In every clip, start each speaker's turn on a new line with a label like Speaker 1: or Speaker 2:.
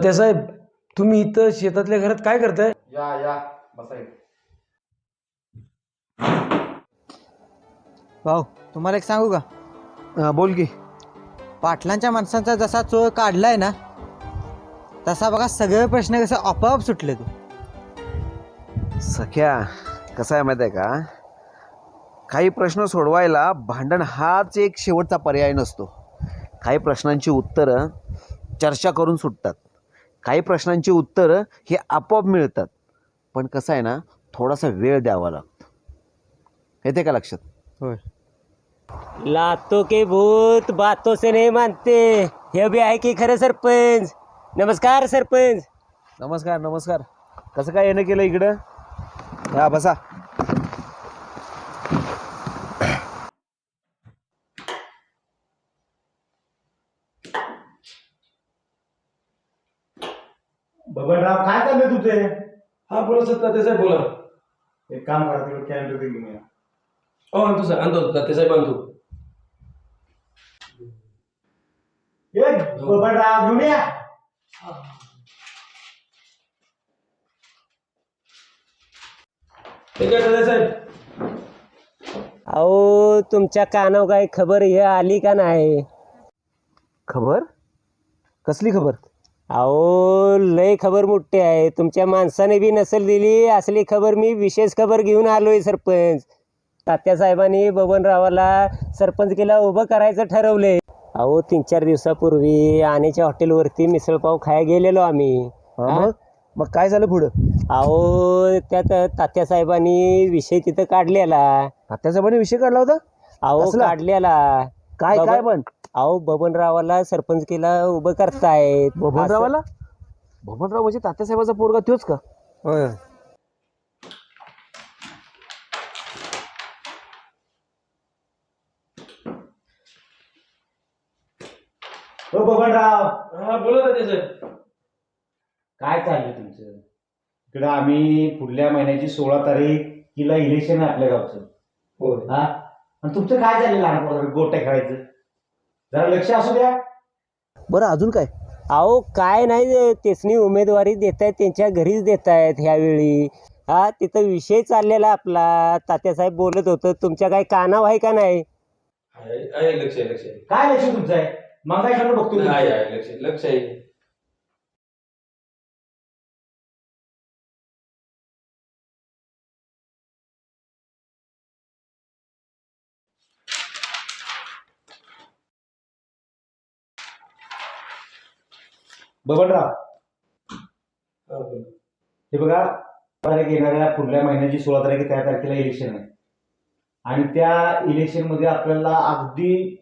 Speaker 1: तात्यासाहेब तुम्ही इथं शेतातल्या घरात काय करताय?
Speaker 2: या या बसा
Speaker 3: भाऊ तुम्हाला एक सांगू का?
Speaker 4: हा, बोल की.
Speaker 3: पाटलांच्या माणसांचा जसा चोळ काढलाय ना तसा बघा सगळे प्रश्न कसं आपोआप सुटले तू
Speaker 4: सख्या कसं आहे माहिती आहे का? काही प्रश्न सोडवायला भांडण हाच एक शेवटचा पर्याय नसतो. काही प्रश्नांची उत्तरं चर्चा करून सुटतात. काही प्रश्नांची उत्तरं हे आपोआप मिळतात. पण कसं आहे ना थोडासा वेळ द्यावा लागतो. येते का लक्षात?
Speaker 3: होय.
Speaker 5: लातो के भूत बातों से नहीं मानते. हे बी आहे की खरं सरपंच? नमस्कार सरपंच.
Speaker 4: नमस्कार नमस्कार. कसं काय येणं केलं इकडं? हा बसा.
Speaker 2: बबनराव काय चाललंय तुझे?
Speaker 1: हा बोला सर तात्यासाहेब बोला.
Speaker 2: एक काम करा तिकडे कॅमेरा दे घेऊन या.
Speaker 1: हो आणतो सर आणतो तात्यासाहेब आणतो.
Speaker 2: ए, बबनराव घेऊन या.
Speaker 1: ठीक आहे तात्यासाहेब
Speaker 5: अहो तुमच्या कानावर काय खबर हे आली का नाही?
Speaker 4: खबर? कसली खबर?
Speaker 5: अहो लय खबर मोठी आहे. तुमच्या माणसाने बी नसेल दिली असली खबर मी विशेष खबर घेऊन आलोय सरपंच. तात्यासाहेबांनी बबनरावाला सरपंच केला उभं करायचं ठरवलंय. अहो तीन चार दिवसापूर्वी आनेच्या हॉटेलवरती मिसळपाव खाया गेलेलो आम्ही?
Speaker 4: मग? मग काय झालं पुढं?
Speaker 5: अहो त्यात तात्यासाहेबांनी विषय तिथं काढलेला.
Speaker 4: तात्यासाहेबांनी विषय काढला होता?
Speaker 5: अहो? काढलेला.
Speaker 4: काय काय पण
Speaker 5: अहो बबनरावाला सरपंच केला उभं करतायत.
Speaker 4: बबनरावाला? बबनराव म्हणजे तात्यासाहेबाचा पोरगा तोच का?
Speaker 3: होय.
Speaker 2: हो बबनराव.
Speaker 1: हा बोला तात्यासाहेब.
Speaker 2: काय चाललंय तुमचं? इकडे आम्ही पुढल्या महिन्याची सोळा तारीख किला इलेक्शन आहे आपल्या गावचं.
Speaker 1: हो
Speaker 2: हा? आणि तुमचं काय चाललं लहान गोट्या खेळायचं? जरा लक्ष असू द्या.
Speaker 4: बरं अजून काय?
Speaker 5: अहो काय नाही तेचनी उमेदवारी देत आहेत त्यांच्या घरीच देत आहेत ह्यावेळी. हा तिथं विषय चाललेला आपला. तात्यासाहेब बोलत होतं तुमच्या काय कानाव आहे का नाही?
Speaker 1: आहे आहे, लक्ष आहे लक्ष आहे.
Speaker 2: काय लक्ष तुमचं आहे? मग काय बघतो
Speaker 1: आहे आहे लक्ष आहे, लक्ष आहे.
Speaker 2: बबनराव.
Speaker 1: हा.
Speaker 2: हे बघा तारीख येणाऱ्या पुढल्या महिन्याची सोळा तारीख त्या तारखेला इलेक्शन आहे. आणि त्या इलेक्शनमध्ये आपल्याला अगदी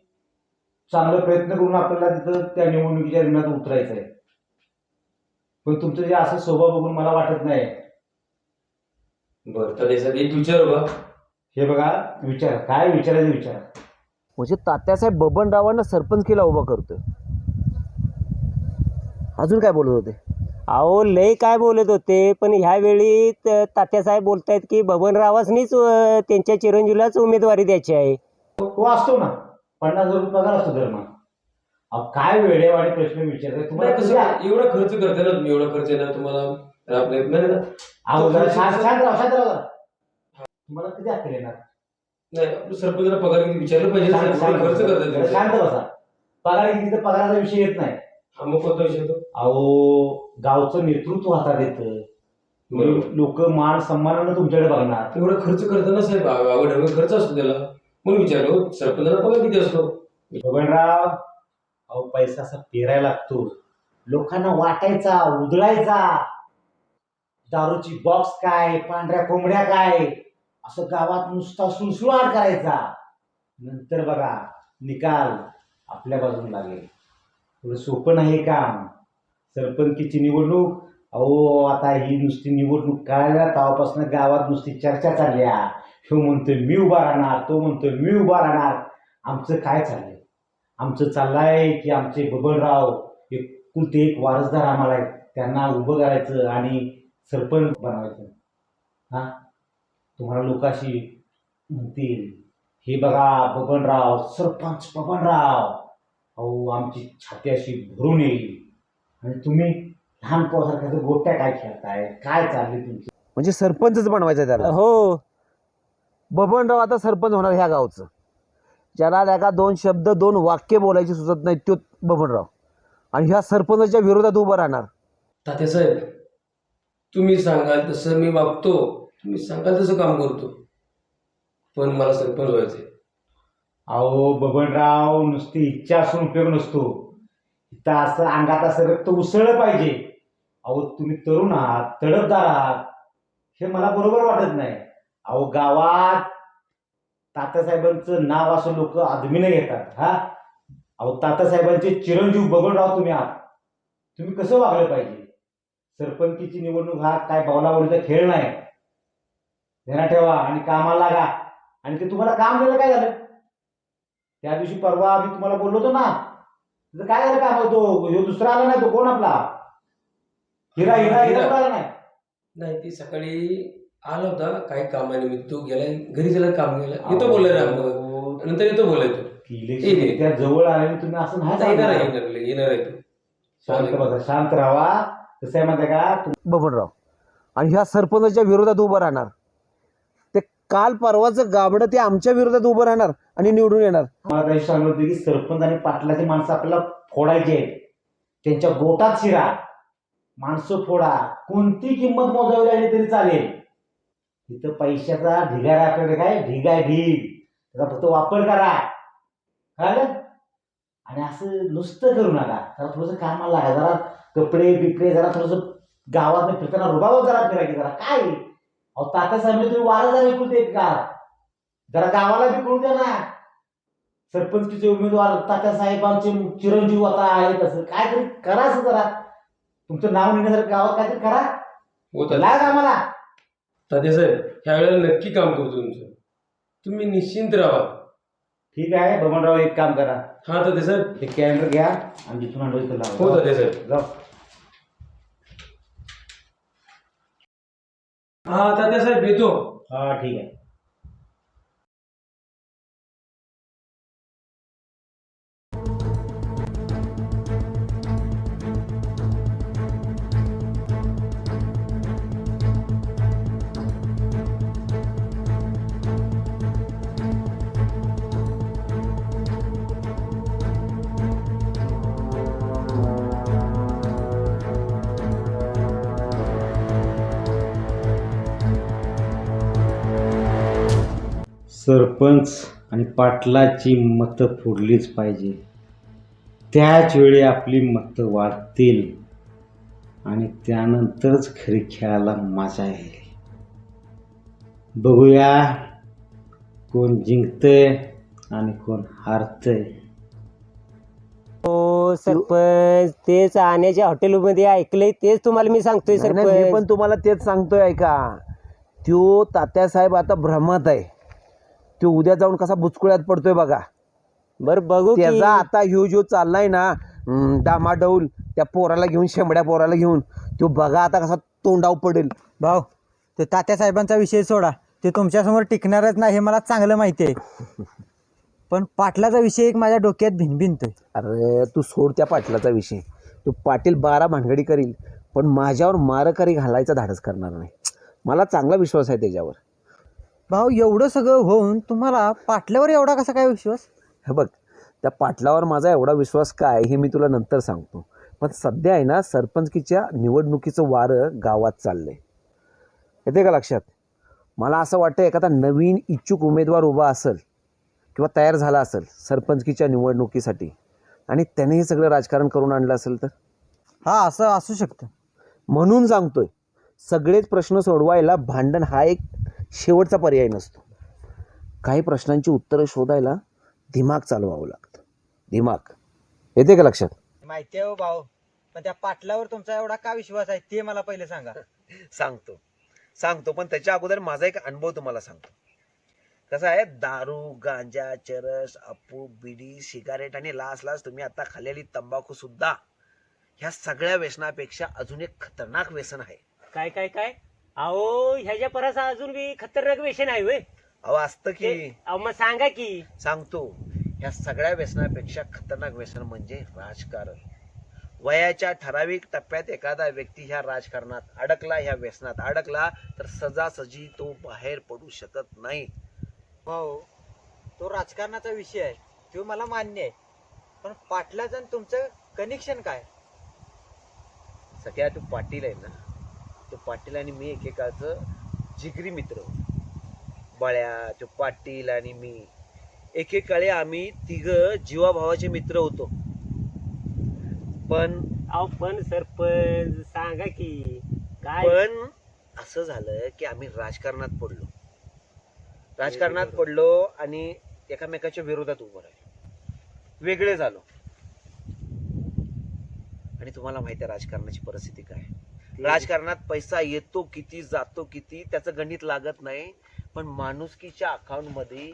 Speaker 2: चांगला प्रयत्न करून आपल्याला तिथं त्या निवडणुकीच्या रिंगणात उतरायचं आहे. पण तुमचं जे असं स्वभाव बघून मला वाटत नाही.
Speaker 1: बरं एक विचारू का
Speaker 2: हे बघा विचार. काय विचारायचं विचार.
Speaker 4: म्हणजे तात्यासाहेब बबनरावांना सरपंच केला उभा करतोय. अजून काय बोलत होते?
Speaker 5: अहो लय काय बोलत होते पण ह्यावेळी त- तात्यासाहेब बोलतायत की बबनरावासनीच अं, त्यांच्या चिरंजीवलाच उमेदवारी द्यायची आहे.
Speaker 2: तो असतो ना. पन्नास हजार रुपये पगार असतो दरमहा अहो काय वेळेवाडी प्रश्न
Speaker 1: नाही कसं
Speaker 2: किती-
Speaker 1: एवढा खर्च करते ना तुम्ही एवढा खर्च ना तुम्हाला आपल्या नाही नाही,
Speaker 2: अहो, जरा शांत शांत राहा शांत राहा जरा. तुम्हाला किती अक्कल येणार?
Speaker 1: नाही आपलं सरपंचाला पगार किती? विचारलं पाहिजे ना,
Speaker 2: शांत-
Speaker 1: एवढा
Speaker 2: शांत
Speaker 1: खर्च
Speaker 2: बसा.
Speaker 1: करतात तुम्ही.
Speaker 2: शांत बसा. पगार किती तर पगाराचा विषय येत नाही.
Speaker 1: मग कोणता विषय तो?
Speaker 2: अहो गावचं नेतृत्व हातात येतं.
Speaker 1: बरोबर.
Speaker 2: लोक मान सन्मानानं तुमच्याकडे बघणार.
Speaker 1: एवढा खर्च करताना साहेब आवड हवी खर्च असतो त्याला. म्हणून विचारलो सरपंचाला पगार किती असतो?
Speaker 2: बबनराव अहो पैसा असा पेरायला लागतो. लोकांना वाटायचा उधळायचा. दारूची बॉक्स काय पांढऱ्या कोंबड्या काय? असं गावात नुसता सुळसुळाट करायचा. नंतर बघा निकाल आपल्या बाजून लागेल. थोडं सोपं नाही काम. सरपंचीची निवडणूक. अहो आता ही नुसती निवडणूक कळाल्या तेव्हापासून गावात नुसती चर्चा चालल्या ह्यो म्हणतोय मी उभा राहणार. तो म्हणतोय मी उभा राहणार. आमचं काय चाललंय? आमचं चाललंय की आमचे बबनराव एकुलते एक वारसदार आम्हाला आहेत. त्यांना उभं करायचं आणि सरपंच बनवायचं. हां? तुम्हाला लोकाशी म्हणतील हे बघा बबनराव सरपंच बबनराव. अहो आमची छाती अशी भरून येईल. आणि तुम्ही लहान पोसारख्या गोट्या काय खेळताय? काय चालली तुमची?
Speaker 4: म्हणजे सरपंचच बनवायचं त्याला.
Speaker 5: हो.
Speaker 4: बबनराव आता सरपंच होणार ह्या गावचं. ज्याला एका दोन शब्द दोन वाक्य बोलायची सुचत नाही तो बबनराव. आणि ह्या सरपंचाच्या विरोधात उभं राहणार.
Speaker 1: तात्यासाहेब तुम्ही सांगाल तसं मी वागतो तुम्ही सांगाल तसं काम करतो. पण मला सरपंच व्हायचंय.
Speaker 2: अहो बबनराव नुसती इच्छा असून उपयोग नसतो इथं असं अंगात असं रक्त उसळलं पाहिजे. अहो तुम्ही तरुण आहात तडफदार आहात. हे मला बरोबर वाटत नाही. अहो गावात तातासाहेबांचं नाव असं लोक आदमीनं घेतात हा? अहो तातासाहेबांचे चिरंजीव बबनराव तुम्ही आहात. तुम्ही कसं वागलं पाहिजे? सरपंचीची निवडणूक हा काय बावलावडीचा खेळ नाही. ध्यानात ठेवा आणि कामाला लागा. आणि ते तुम्हाला काम दिलं काय झालं? त्या दिवशी परवा मी तुम्हाला बोललो होतो ना तिथं काय झालं काम तो? ह्यो दुसरा आला नाही तो कोण आपला? हिरा हिरा हिरा आला नाही?
Speaker 1: नाही ती सकाळी आला होता काही कामानिमित्त तो गेलाय घरी गेला काम गेला येतो बोलला आम्हाला
Speaker 2: अहो,
Speaker 1: नंतर येतो बोलाय तो.
Speaker 2: इलेक्शन
Speaker 1: ये.
Speaker 2: त्या जवळ आले तुम्ही असं नाही
Speaker 1: येणार आहे
Speaker 2: सांगणार.
Speaker 1: येणार आहे, येणार आहे तो.
Speaker 2: शांत बसा शांत राहा. कसं आहे माहिती आहे का?
Speaker 4: बबनराव आणि ह्या सरपंचाच्या विरोधात उभं राहणार. काल परवाचं गाबडं ते आमच्या विरोधात उभं राहणार आणि निवडून येणार.
Speaker 2: मला काही सांगत होते की सरपंच आणि पाटलाची माणसं आपल्याला फोडायची आहेत. त्यांच्या गोटात शिरा. माणसं फोडा. कोणती किंमत मोजावी लागली तरी चालेल. इथं पैशाचा ढिगारा आपल्याकडे काय? ढिग आहे ढीग. त्याचा फक्त वापर करा. कळलं? आणि असं नुसतं करू नका. जरा थोडंसं कामाला लागा. जरा कपडे बिपडे जरा थोडंसं गावात फिरताना रुबाबात जरा फिरायची जरा. काय? अहो तात्या साहेब तुम्ही वारं जरा ऐकून देत का? जरा गावाला बी कळू द्या ना. सरपंचचे उमेदवार तात्या साहेबांचे चिरंजीव आता आहेत असं काहीतरी करा असं जरा. तुमचं नाव नेण्यासारखं गावात काहीतरी करा.
Speaker 1: होत
Speaker 2: लाग आम्हाला.
Speaker 1: तात्यासाहेब ह्या वेळेला नक्की काम करतो तुमचं. तुम्ही निश्चिंत राहा.
Speaker 2: ठीक आहे बबनराव एक काम करा.
Speaker 1: हा तात्यासाहेब
Speaker 2: हे कॅलेंडर घ्या आणि आणलं इथं लावा.
Speaker 1: हो तात्यासाहेब
Speaker 2: जाऊ.
Speaker 1: हा तात्यासाहेब येतो.
Speaker 2: हा ठीक आहे. सरपंच आणि पाटलाची मतं फोडलीच पाहिजे. त्याच वेळी आपली मतं वाढतील आणि त्यानंतरच खरी खेळायला मजा येईल. बघूया कोण जिंकतंय आणि कोण हारतंय.
Speaker 5: हो सरपंच तेच आण्याच्या हॉटेलमध्ये ऐकलंय तेच तुम्हाला मी सांगतोय
Speaker 4: नाही, नाही, मी
Speaker 5: सरपंच.
Speaker 4: पण तुम्हाला तेच सांगतोय ऐका. त्यो तात्यासाहेब आता भ्रमात आहे. तो उद्या जाऊन कसा बुचकुळ्यात पडतोय बघा.
Speaker 5: बर बघू की.
Speaker 4: त्याचा आता ह्यो जो चाललाय ना हम्म, डामाडौल त्या पोराला घेऊन शेंबड्या पोराला घेऊन तो बघा आता कसा तोंडाव पडेल.
Speaker 3: भाऊ ते तात्यासाहेबांचा विषय सोडा. ते तुमच्यासमोर टिकणारच नाही हे मला चांगलं माहिती आहे. पण पाटलाचा विषय एक माझ्या डोक्यात भिनभिनतोय.
Speaker 4: अरे तू सोड त्या पाटलाचा विषय. तो पाटील बारा भानगडी करील पण माझ्यावर मारकरी घालायचा धाडस करणार नाही. मला चांगला विश्वास आहे त्याच्यावर.
Speaker 3: भाऊ एवढं सगळं होऊन तुम्हाला पाटल्यावर एवढा कसा काय विश्वास?
Speaker 4: हे बघ त्या पाटलावर माझा एवढा विश्वास काय हे मी तुला नंतर सांगतो. पण सध्या आहे ना सरपंचकीच्या निवडणुकीचं वारं गावात चाललंय. येते का लक्षात? मला असं वाटतं एखादा नवीन इच्छुक उमेदवार उभा असेल किंवा तयार झाला असेल सरपंचकीच्या निवडणुकीसाठी आणि त्याने हे सगळं राजकारण करून आणलं असेल तर?
Speaker 3: हा असं असू शकतं.
Speaker 4: म्हणून सांगतोय सगळेच प्रश्न सोडवायला भांडण हा एक शेवटचा पर्याय नसतो. काही प्रश्नांची उत्तरं शोधायला दिमाग चालवावं लागतं. दिमाग. येते का लक्षात?
Speaker 3: माहिती आहे हो भाऊ. पण त्या पाटलावर तुमचा एवढा का विश्वास आहे ते मला पहिले सांगा.
Speaker 4: सांगतो. सांगतो पण त्याच्या अगोदर माझा एक अनुभव तुम्हाला सांगतो. कसं आहे दारू गांजा चरस अप्पू बिडी सिगारेट आणि लास लास तुम्ही आता खाल्लेली तंबाखू सुद्धा ह्या सगळ्या व्यसनापेक्षा अजून एक खतरनाक व्यसन आहे.
Speaker 5: काय काय काय? अहो ह्याच्या परस अजून बी खतरनाक विषय आहे होय
Speaker 4: अहो असतं की.
Speaker 5: ते- अहो मग सांगा की.
Speaker 4: सांगतो. ह्या सगळ्या व्यसनापेक्षा खतरनाक व्यसन म्हणजे राजकारण. वयाच्या ठराविक टप्प्यात एखादा व्यक्ती ह्या राजकारणात अडकला ह्या व्यसनात अडकला तर सजासजी तो बाहेर पडू शकत नाही.
Speaker 3: भाऊ तो राजकारणाचा विषय आहे. तो मला मान्य आहे. पण पाटलाचं आणि तुमचं कनेक्शन काय?
Speaker 4: सगळ्या तो पाटील आहे ना. तो पाटील आणि मी एकेकाचं जिगरी मित्र. होतो. बळ्या तो पाटील आणि मी. एकेकाळी आम्ही तिघ जीवाभावाचे मित्र होतो. पण
Speaker 5: अहो पण सरपंच सांगा की काय?
Speaker 4: पण असं झालं की आम्ही राजकारणात पडलो. राजकारणात पडलो आणि एकामेकाच्या विरोधात उभं राहिलो. वेगळे झालो. आणि तुम्हाला माहिती आहे राजकारणाची परिस्थिती काय? राजकारणात पैसा येतो किती जातो किती त्याचं गणित लागत नाही. पण माणुसकीच्या अकाउंटमध्ये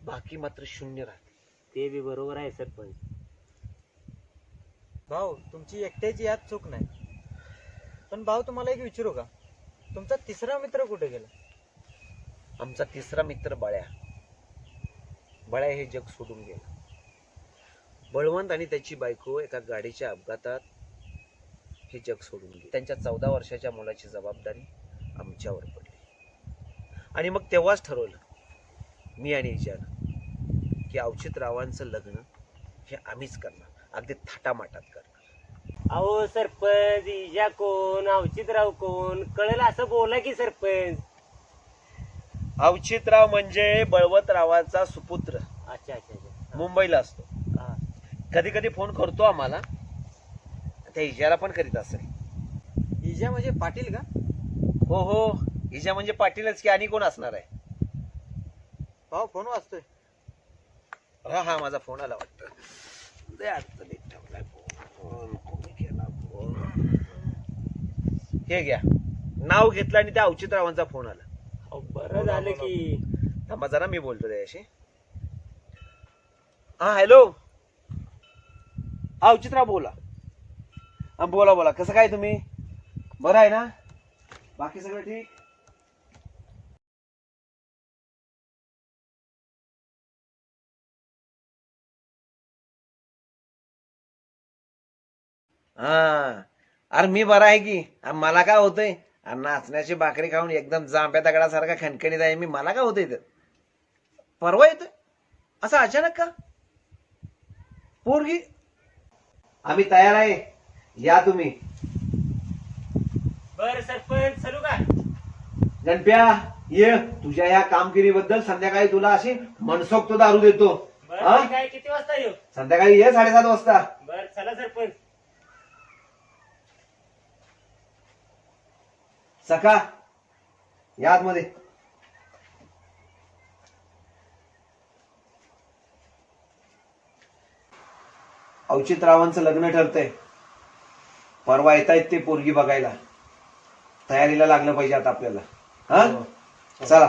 Speaker 4: बाकी मात्र शून्य राहते.
Speaker 5: ते बी बरोबर आहे सरपंच.
Speaker 3: भाऊ तुमची एकट्याची यात चूक नाही. पण भाऊ तुम्हाला एक विचारू का? तुमचा तिसरा मित्र कुठे गेला?
Speaker 4: आमचा तिसरा मित्र बळ्या. बळ्या हे जग सोडून गेला. बळवंत आणि त्याची बायको एका गाडीच्या अपघातात हे जग सोडून गेले. त्यांच्या चौदा वर्षाच्या मुलाची जबाबदारी आमच्यावर पडली. आणि मग तेव्हाच ठरवलं मी आणि हिच्यानं की अवचित रावांचं लग्न हे आम्हीच करणार. अगदी थाटामाटात करणार.
Speaker 5: अहो सरपंच इजा कोण अवचितराव कोण कळलं असं बोला की सरपंच.
Speaker 4: अवचितराव म्हणजे बळवंतरावांचा सुपुत्र.
Speaker 5: अच्छा अच्छा अच्छा.
Speaker 4: मुंबईला असतो.
Speaker 5: हा.
Speaker 4: कधी कधी फोन करतो आम्हाला. त्या इजाला पण करीत असेल.
Speaker 3: इजा म्हणजे पाटील का?
Speaker 4: हो हो. इजा म्हणजे पाटीलच की आणि कोण असणार आहे?
Speaker 3: भाऊ फोन वाचतोय
Speaker 4: हा हा माझा फोन आला वाटतं. दे आता ठेवलाय फोन. कोणी केला फोन? हे घ्या. नाव घेतलं आणि त्या अवचितरावांचा फोन आला.
Speaker 5: अहो, बरं झालं की.
Speaker 4: थांबा जरा मी बोलतो त्याच्याशी. हा हॅलो. हा अवचितराव बोला. हा बोला बोला. कसं काय तुम्ही? बरं आहे ना? बाकी सगळं ठीक? हा. अरे मी बरा आहे की. अरे मला काय होतंय? अरे नाचण्याची भाकरी खाऊन एकदम जांभ्या दगडासारखा खणखणीत आहे मी. मला काय होतंय तर परवा येतोय असं अचानक का? पोरगी? आम्ही तयार आहे. या तुम्ही.
Speaker 5: बर सरपंच चलू का?
Speaker 4: गणप्या ये. तुझ्या या कामगिरीबद्दल संध्याकाळी तुला अशी मनसोक्त दारू देतो.
Speaker 5: बर
Speaker 4: हा?
Speaker 5: काय किती वाजता येऊ?
Speaker 4: संध्याकाळी ये साडेसात वाजता.
Speaker 5: बर चला सरपंच.
Speaker 4: सका या आतमध्ये अवचितरावांचं लग्न ठरतंय. परवा येत आहेत ते पोरगी बघायला. तयारीला लागलं पाहिजे आता आपल्याला. हा. चला.